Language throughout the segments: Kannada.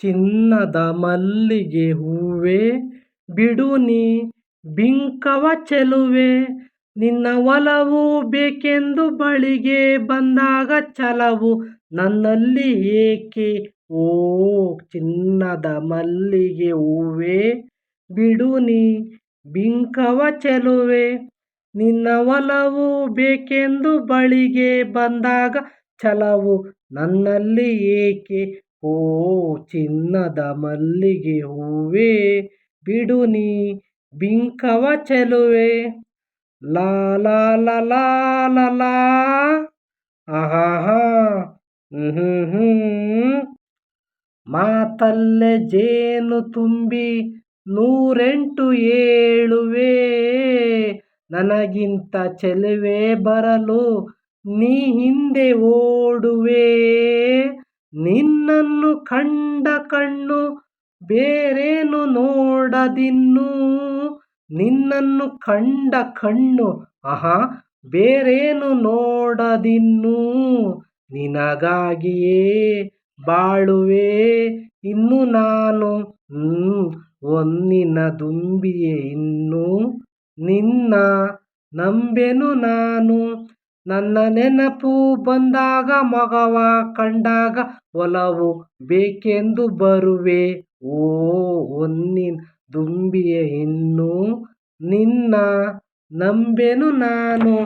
ಚಿನ್ನದ ಮಲ್ಲಿಗೆ ಹೂವೆ, ಬಿಡು ನೀ ಬಿಂಕವ ಚೆಲುವೆ, ನಿನ್ನ ಒಲವು ಬೇಕೆಂದು ಬಳಿಗೆ ಬಂದಾಗ ಚಲವು ನನ್ನಲ್ಲಿ ಏಕೆ? ಓ ಚಿನ್ನದ ಮಲ್ಲಿಗೆ ಹೂವೆ, ಬಿಡು ನೀ ಬಿಂಕವ ಚೆಲುವೆ, ನಿನ್ನ ಒಲವು ಬೇಕೆಂದು ಬಳಿಗೆ ಬಂದಾಗ ಛಲವು ನನ್ನಲ್ಲಿ ಏಕೆ? ಓ ಚಿನ್ನದ ಮಲ್ಲಿಗೆ ಹೂವೇ, ಬಿಡು ನೀ ಬಿಂಕವ ಚೆಲುವೆ. ಲಾ ಲಾ ಲಾ ಮಾತಲ್ಲೇ ಜೇನು ತುಂಬಿ ನೂರೆಂಟು ಏಳುವೆ. ನನಗಿಂತ ಚೆಲುವೆ ಬರಲು ನೀ ಹಿಂದೆ ಓಡುವೆ. ನಿನ್ನನ್ನು ಕಂಡ ಕಣ್ಣು ಬೇರೇನು ನೋಡದಿನ್ನು. ನಿನ್ನನ್ನು ಕಂಡ ಕಣ್ಣು, ಆಹಾ, ಬೇರೇನು ನೋಡದಿನ್ನು. ನಿನಗಾಗಿಯೇ ಬಾಳುವೆ, ಇನ್ನು ನಾನು ಒನ್ನಿನ ದುಂಬಿಯೇ ಇನ್ನು. ನಿನ್ನ ನಂಬೆನು ನಾನು ನನ್ನ ನೆನಪು ಬಂದಾಗ ಮಗವ ಕಂಡಾಗ ಒಲವು ಬೇಕೆಂದು ಬರುವೆ. ಓ ಹೊನ್ನಿನ ದುಂಬಿಯ ಇನ್ನು ನಿನ್ನ ನಂಬೆನು ನಾನು.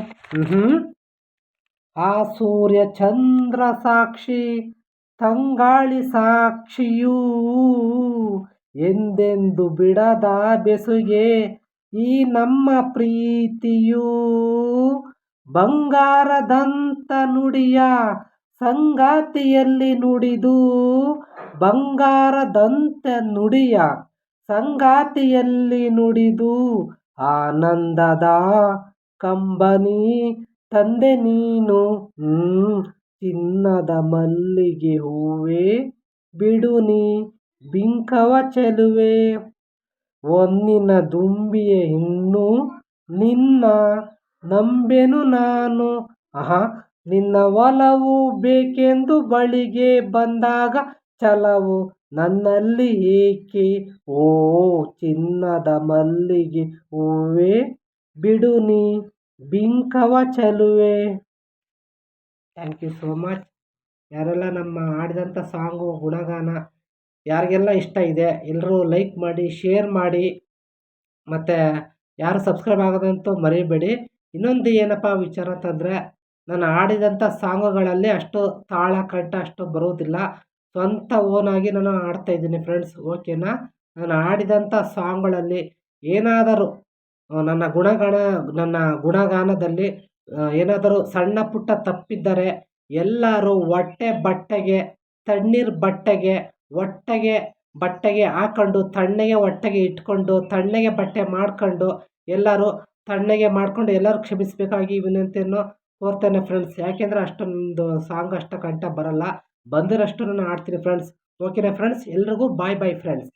ಆ ಸೂರ್ಯ ಚಂದ್ರ ಸಾಕ್ಷಿ, ತಂಗಾಳಿ ಸಾಕ್ಷಿಯೂ ಎಂದೆಂದು ಬಿಡದ ಬೆಸುಗೆ ಈ ನಮ್ಮ ಪ್ರೀತಿಯೂ. ಬಂಗಾರದಂತ ನುಡಿಯ ಸಂಗಾತಿಯಲ್ಲಿ ನುಡಿದು ಬಂಗಾರದಂತ ನುಡಿಯ ಸಂಗಾತಿಯಲ್ಲಿ ನುಡಿದು ಆನಂದದ ಕಂಬನಿ ತಂದೆ ನೀನು. ಚಿನ್ನದ ಮಲ್ಲಿಗೆ ಹೂವೆ ಬಿಡುನಿ ಬಿಂಕವ ಚೆಲುವೆ. ಒಂದಿನ ದುಂಬಿಯ ಇನ್ನು ನಿನ್ನ ನಂಬೆನು ನಾನು. ಆಹಾ, ನಿನ್ನ ಒಲವು ಬೇಕೆಂದು ಬಳಿಗೆ ಬಂದಾಗ ಛಲವು ನನ್ನಲ್ಲಿ ಏಕೆ? ಓ, ಚಿನ್ನದ ಮಲ್ಲಿಗೆ ಹೂವೇ, ಬಿಡು ನೀ, ಬಿಂಕವ ಚಲುವೆ. ಥ್ಯಾಂಕ್ ಯು ಸೋ ಮಚ್ ಯಾರೆಲ್ಲ ನಮ್ಮ ಹಾಡಿದಂಥ ಸಾಂಗು, ಗುಣಗಾನ ಯಾರಿಗೆಲ್ಲ ಇಷ್ಟ ಇದೆ, ಎಲ್ಲರೂ ಲೈಕ್ ಮಾಡಿ, ಶೇರ್ ಮಾಡಿ. ಮತ್ತು ಯಾರು ಸಬ್ಸ್ಕ್ರೈಬ್ ಆಗೋದಂತೂ ಮರಿಬೇಡಿ. ಇನ್ನೊಂದು ಏನಪ್ಪ ವಿಚಾರ ಅಂತಂದರೆ ನಾನು ಹಾಡಿದಂಥ ಸಾಂಗುಗಳಲ್ಲಿ ಅಷ್ಟು ತಾಳ ಕಂಠ ಅಷ್ಟು ಬರೋದಿಲ್ಲ. ಸ್ವಂತ ಓನಾಗಿ ನಾನು ಹಾಡ್ತಾ ಇದ್ದೀನಿ ಫ್ರೆಂಡ್ಸ್ ಓಕೆನಾ ನಾನು ಹಾಡಿದಂಥ ಸಾಂಗ್ಗಳಲ್ಲಿ ಏನಾದರೂ ನನ್ನ ಗುಣಗಾನ, ನನ್ನ ಗುಣಗಾನದಲ್ಲಿ ಏನಾದರೂ ಸಣ್ಣ ಪುಟ್ಟ ತಪ್ಪಿದ್ದರೆ ಎಲ್ಲರೂ ಹೊಟ್ಟೆ ಬಟ್ಟೆಗೆ, ತಣ್ಣೀರು ಬಟ್ಟೆಗೆ, ಹೊಟ್ಟೆಗೆ ಬಟ್ಟೆಗೆ ಹಾಕೊಂಡು, ತಣ್ಣಗೆ ಹೊಟ್ಟೆಗೆ ಇಟ್ಕೊಂಡು, ತಣ್ಣಗೆ ಬಟ್ಟೆ ಮಾಡ್ಕೊಂಡು ಎಲ್ಲರೂ ತಣ್ಣಗೆ ಮಾಡಿಕೊಂಡು ಎಲ್ಲರೂ ಕ್ಷಮಿಸಬೇಕಾಗಿ ವಿನಂತಿಯನ್ನು ಕೋರ್ತೇನೆ ಫ್ರೆಂಡ್ಸ್ ಯಾಕೆಂದರೆ ಅಷ್ಟೊಂದು ಸಾಂಗ್ ಅಷ್ಟು ಕಂಠ ಬರಲ್ಲ. ಬಂದಿರೋಷ್ಟು ನಾನು ಆಡ್ತೀನಿ ಫ್ರೆಂಡ್ಸ್ ಓಕೆನಾ ಫ್ರೆಂಡ್ಸ್ ಎಲ್ರಿಗೂ ಬಾಯ್ ಬಾಯ್ ಫ್ರೆಂಡ್ಸ್